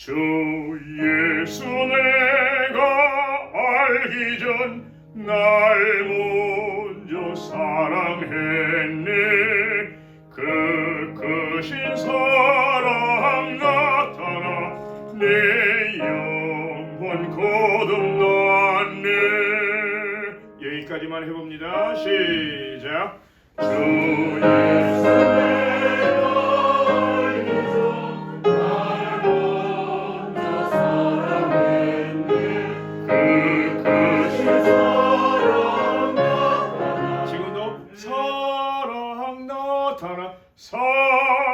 주 예수 내가 알기 전 날 먼저 사랑했네. 그 크신 사랑 나타나 내 영혼 거듭났네. 여기까지만 해봅니다. 시작. 주 예수 내가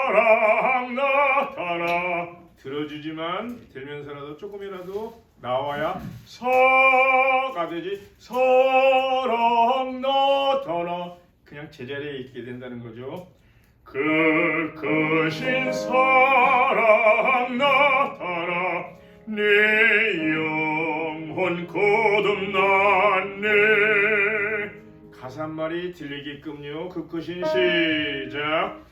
사랑 나타나. 들어주지만 들면서라도 조금이라도 나와야 사가 되지. 사랑 나타나. 그냥 제자리에 있게 된다는 거죠. 그 크신 사랑 나타나. 내 영혼 거듭났네. 가사 한 마리 들리게끔요. 그 크신 시작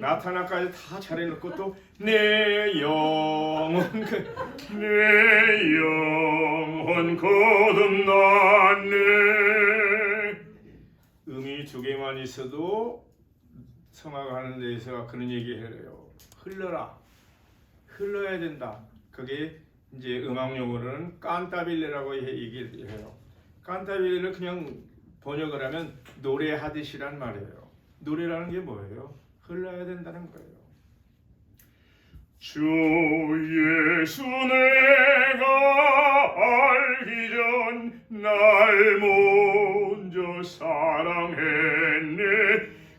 나타나까지 다 잘해놓고 또 내 영혼 그- 내 영혼 거듭났네. 음이 두 개만 있어도 성악하는 데서 그런 얘기 해요. 흘러라. 흘러야 된다. 그게 이제 음악 용어로는 깐타빌레라고 해- 얘기를 해요. 깐타빌레를 그냥 번역을 하면 노래하듯이란 말이에요. 노래라는 게 뭐예요? 흘러야 된다는 거예요. 주 예수 내가 알기 전 날 먼저 사랑했네.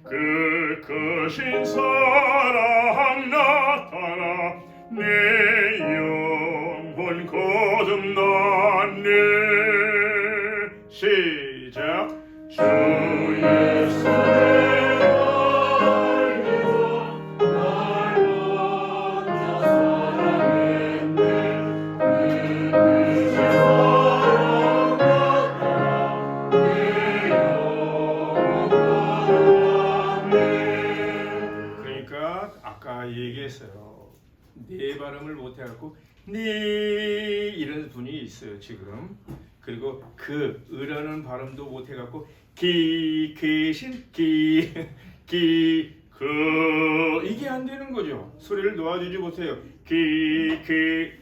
그 크신 사랑 나타나 내 영혼 거듭났네. 시작. 주 예수 내가 알기 전날 먼저 사랑했네. 그 크신 사랑 나타나 내 영혼 거듭났네. 그러니까 아까 얘기했어요 네 발음을 못 해갖고 네 이런 분이 있어요 지금. 그리고 그 으라는 발음도 못 해갖고 기 계신 기기 그 이게 안 되는 거죠. 소리를 놓아주지 못해요. 기기그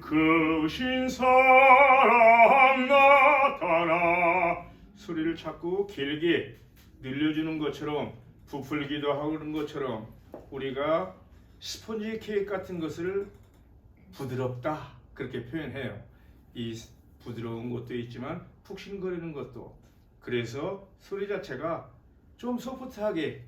크신 사랑 나타나. 소리를 자꾸 길게 늘려주는 것처럼 부풀기도 하는 것처럼 우리가 스폰지 케이크 같은 것을 부드럽다. 그렇게 표현해요. 이 부드러운 것도 있지만 푹신거리는 것도. 그래서 소리 자체가 좀 소프트하게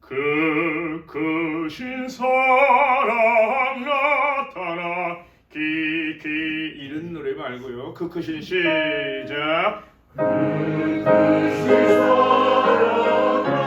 그 크신 사랑 나타나 기기 이런 노래 말고요. 그 크신 시작. 그 크신 사랑